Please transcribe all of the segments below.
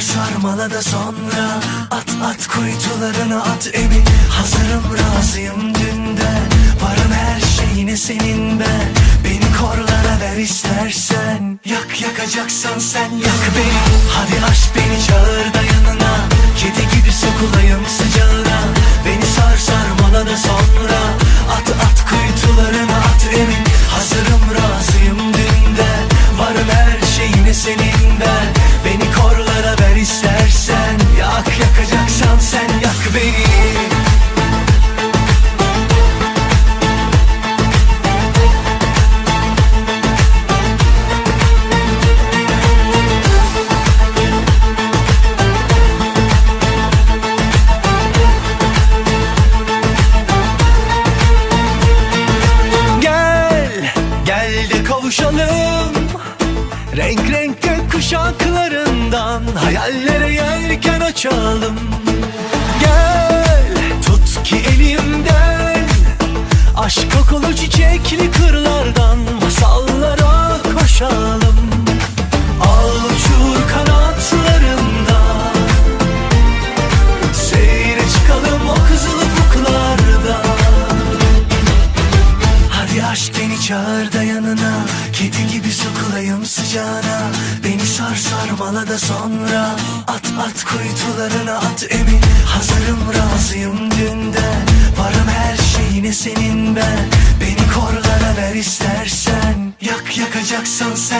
sar sarmala da sonra At at kuytularına at emin Hazırım razıyım dünden. Varım her şeyine senin ben Beni korlara ver istersen. Yak yakacaksan sen yak beni. Hadi aşk beni çağır da yanına. Kedi gibi sokulayım sıcağına. Beni sar sarmala da sonra At at kuytularına at emin Hazırım razıyım dünden. Varım her şeyine senin ben Beni korlara ver istersen. Yak yakacaksan sen yak beni. Gel, gel de kavuşalım. Renk renk gök kuşaklarından Hayallere yelken açalım. Gel, tut ki elimden Aşk kokulu çiçekli kırlardan Masallara koşalım Kedi gibi sokulayım sıcağına. Beni sar sarmala da sonra. At at kuytularına at emin. Hazırım razıyım dünden. Varım her şeyine senin ben. Beni korlara ver istersen. Yak yakacaksan sen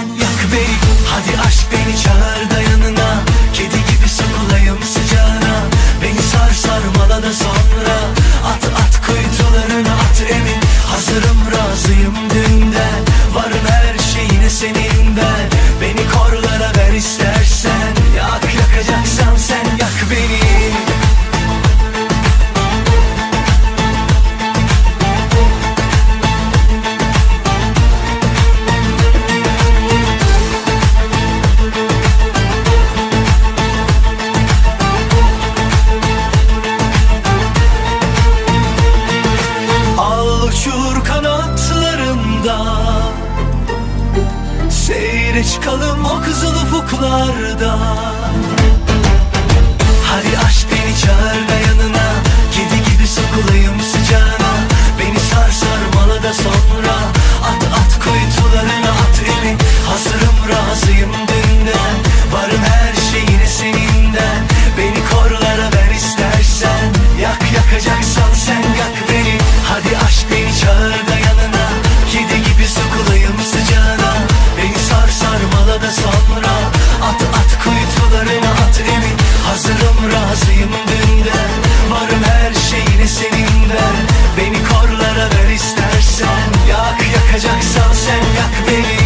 Çıkalım o kızıl ufuklarda. Hadi aşk beni çağır da yanına. Kedi gibi sokulayım sıcağına. Beni sar sar bana da son kadar istersen Yak yakacaksan sen yak beni.